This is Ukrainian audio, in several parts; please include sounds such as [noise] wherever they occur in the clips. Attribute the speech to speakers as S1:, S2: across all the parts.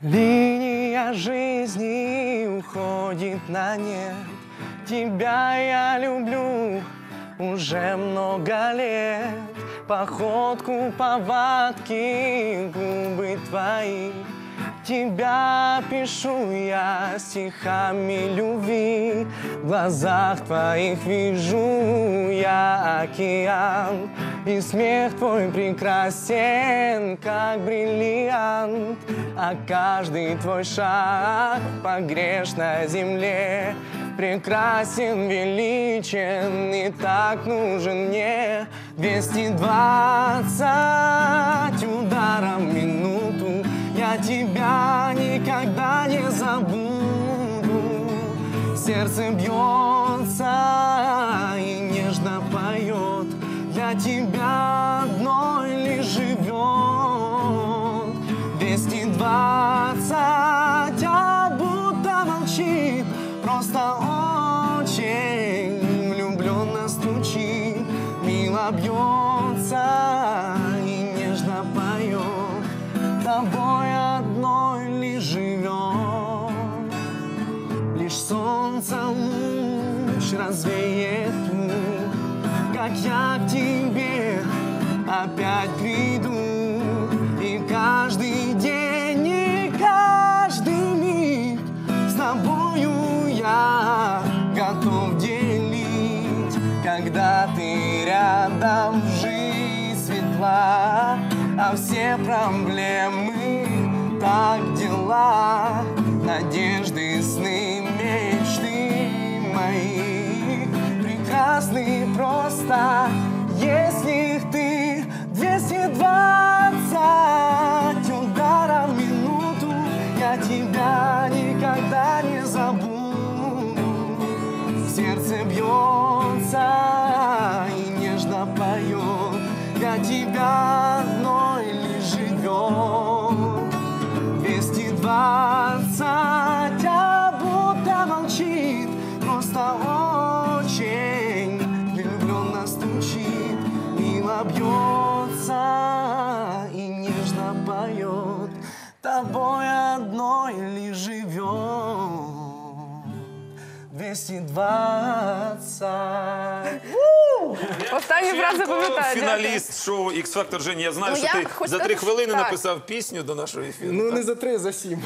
S1: Линия жизни уходит на нет. Тебя я люблю уже много лет. Походку, повадки, губы твои. Тебя пишу я стихами любви. В глазах твоих вижу я океан. И смех твой прекрасен, как бриллиант. А каждый твой шаг по грешной земле Прекрасен, величен и так нужен мне 220 ударов в минуту Я тебя никогда не забуду. Сердце бьется и нежно поет. Для тебя одной лишь живет. 220, а будто молчит. Просто очень влюбленно стучит. Мило бьется Лишь солнце луч развеет тьму Как я к тебе опять приду И каждый день, и каждый миг С тобою я готов делить. Когда ты рядом, жизнь светла А все проблемы так дела Надежды, сны, просто, если ты 220 ударов в минуту Я тебя никогда не забуду. Сердце бьется и нежно поет Для тебя одной лишь живет 220, Тобой одной ли живем? 220
S2: Останню фразу пам'ятаю.
S3: Фіналіст шоу X Factor Женя. Я знаю,
S2: Ну,
S3: що
S2: я
S3: ти
S2: хочу
S3: за
S2: сказати,
S3: три
S2: що
S3: хвилини
S2: так.
S3: написав пісню до нашого ефіру.
S1: Ну не за три, за сім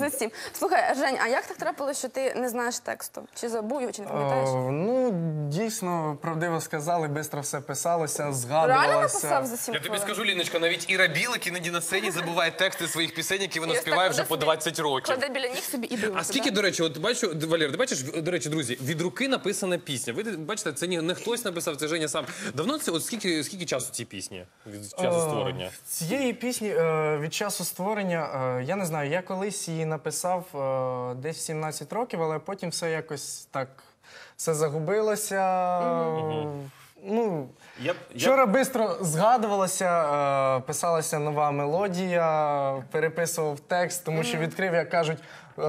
S2: За сім. [laughs] Слухай, Жень, а як так трапилося, що ти не знаєш тексту? Чи забув його, чи не пам'ятаєш?
S1: О, ну, дійсно, правдиво сказали, швидко все писалося,
S2: Реально
S1: згадувалося.
S2: написав за сім
S4: Я тобі
S2: хвилин?
S4: скажу, Ліночка, навіть Іра Білик іноді на сцені забуває тексти своїх пісень, які вона співає вже
S2: кладе
S4: по
S2: собі-
S4: 20 років.
S2: Кладе біля ніг собі і дивиться.
S4: А скільки,
S2: да?
S4: до речі, от бачу, Валер, ти бачиш, до речі, друзі, від руки написана пісня. Ви бачите, це не, не хтось написав, це Женя сам. Давно це, от скільки, скільки часу цій пісні від часу створення?
S1: Е, Цієї пісні е, від часу створення, е, я не знаю, я колись її написав е, десь в 17 років, але потім все якось так все загубилося. Ну,
S3: Я, б- я,
S1: Вчора швидко згадувалося, е, писалася нова мелодія, переписував текст, тому що відкрив, як кажуть, е,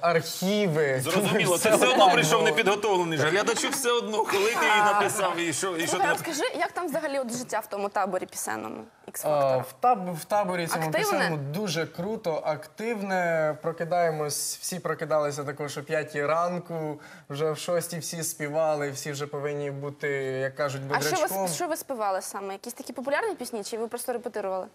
S1: архіви.
S3: Зрозуміло, ти
S1: Все
S3: одно прийшов
S1: було.
S3: непідготовлений. Глядачу все одно, коли ти її написав і що, і що ти
S2: от скажи, як там взагалі от життя в тому таборі пісенному
S1: Е, В, таб, в таборі цьому пісенному дуже круто, активне. Прокидаємось, всі прокидалися також о 5 ранку, вже в 6 всі співали, всі вже повинні бути, як кажуть,
S2: А що
S1: бодрячком.
S2: ви, що ви співали саме? Якісь такі популярні пісні, чи ви просто репетирували?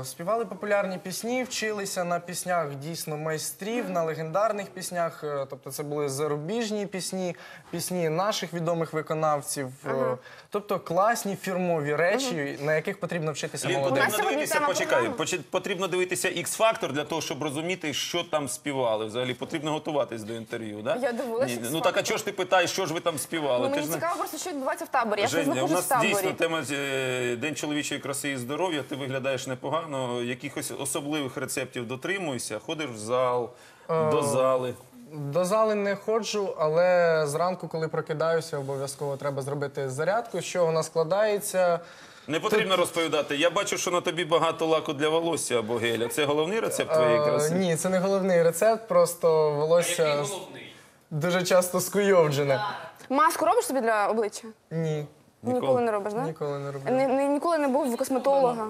S1: Е, Співали популярні пісні, вчилися на піснях дійсно майстрів, на легендарних піснях. е, Тобто це були зарубіжні пісні, пісні наших відомих виконавців. е, Тобто класні фірмові речі, на яких потрібно вчитися
S3: Лін,
S1: молодим.
S3: потрібно
S2: сьогодні
S3: дивитися,
S2: тема
S3: почекай,
S2: програми.
S3: поч- потрібно дивитися X-Factor для того, щоб розуміти, що там співали. Взагалі потрібно готуватись до інтерв'ю, да?
S2: Я дивилась
S3: Ні,
S2: X-Factor.
S3: Ну так, а чого ж ти питаєш, що ж ви там співали?
S2: Ну,
S3: Ти
S2: мені
S3: ж не-
S2: цікаво просто, що відбувається в таборі. Я
S3: Женя, у нас
S2: таборі.
S3: дійсно тема е, День чоловічої краси і здоров'я. Ти виглядаєш непогано. Якихось особливих рецептів дотримуйся, ходиш в зал,
S2: Е,
S3: до зали.
S1: До зали не ходжу, але зранку, коли прокидаюся, обов'язково треба зробити зарядку, чого вона складається.
S3: Не потрібно розповідати. Я бачу, що на тобі багато лаку для волосся або геля. Це головний рецепт твоєї
S1: Е,
S3: краси?
S1: Ні, це не головний рецепт, просто волосся дуже часто скуйовджене.
S2: Маску робиш собі для обличчя?
S1: Ні.
S2: Ніколи не робиш, так?
S1: Ніколи не роблю.
S2: Ні, ні- ніколи не був в косметолога.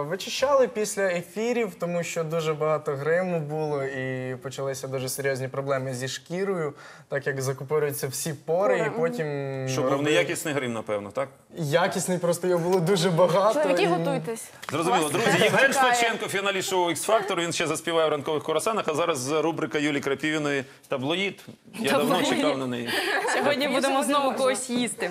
S1: Е, Вичищали після ефірів, тому що дуже багато гриму було і почалися дуже серйозні проблеми зі шкірою, так як закупорюються всі пори, і потім
S3: Що був
S1: робили-
S3: неякісний грим, напевно, так?
S1: якісний, просто його було дуже багато.
S2: Чоловіки,
S1: і-
S2: готуйтесь.
S3: Зрозуміло,
S2: Вас
S3: друзі, Євген
S2: чекає.
S3: Шпаченко, фіналіст шоу x Factor, Він ще заспіває в ранкових коросанах. А зараз рубрика Юлії Крапівіної таблоїд. Я давно чекав на неї.
S5: Сьогодні будемо знову когось їсти.